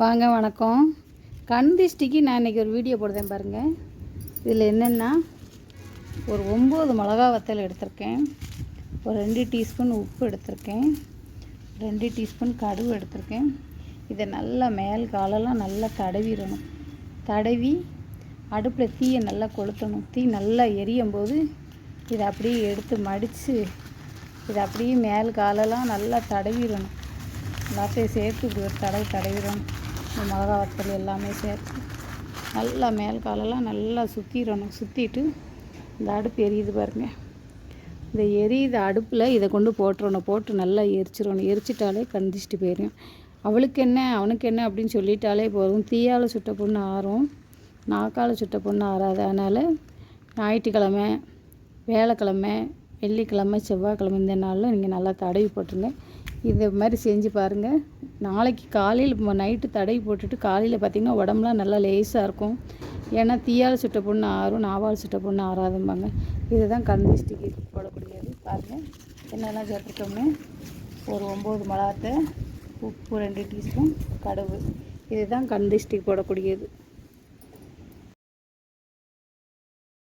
வாங்க வணக்கம். கண் திஷ்டிக்கு நான் இன்றைக்கி ஒரு வீடியோ போடுறேன் பாருங்கள் இதில் என்னென்னா ஒரு ஒம்பது மிளகா வத்தல் எடுத்திருக்கேன். ஒரு ரெண்டு டீஸ்பூன் உப்பு எடுத்திருக்கேன். ரெண்டு டீஸ்பூன் கடுகு எடுத்திருக்கேன். இதை நல்லா மேல் காலெல்லாம் நல்லா தடவிடணும். தடவி அடுப்பில் தீயை நல்லா கொளுத்தணும். தீ நல்லா எரியும் போது இதை அப்படியே எடுத்து மடித்து இதை அப்படியே மேல் காலெல்லாம் நல்லா தடவிடணும். எல்லாத்தையும் சேர்த்து இப்படி ஒரு தடவை தடவிடணும். மிளகா வத்தல் எல்லாமே சேர்த்து நல்லா மேல் காலெல்லாம் நல்லா சுற்றிடணும் சுற்றிட்டு இந்த அடுப்பு எரியுது பாருங்க. இந்த எரியுத அடுப்பில் இதை கொண்டு போட்டுறணும் போட்டு நல்லா எரிச்சிடணும். எரிச்சிட்டாலே கந்திச்சிட்டு போயிடும் அவளுக்கு என்ன அவனுக்கு என்ன அப்படின்னு சொல்லிட்டாலே போதும். தீயால் சுட்ட பொண்ணு ஆறும் நாக்கால் சுட்ட பொண்ணு ஆறாது. அதனால் ஞாயிற்றுக்கிழமை வேலைக்கிழமை வெள்ளிக்கிழமை செவ்வாய்க்கிழமை இந்த நாளில் நீங்கள் நல்லா தடவி போட்டுருங்க. இந்த மாதிரி செஞ்சு பாருங்கள் நாளைக்கு காலையில் நைட்டு தடவி போட்டுட்டு காலையில் பார்த்திங்கன்னா உடம்புலாம் நல்லா லேசாக இருக்கும். ஏன்னா தீயால் சுட்ட பொண்ணு ஆறும் நாவால் சுட்ட பொண்ணு ஆறாதும்பாங்க. இதுதான் கந்திஷ்டிக்கு போடக்கூடியது. பாருங்கள் என்னெல்லாம் சேர்த்துட்டோம்னு ஒரு ஒம்பது மிளகாத்தை உப்பு ரெண்டு டீஸ்பூன் கடுகு. இதுதான் கந்திஷ்டிக்கு போடக்கூடியது.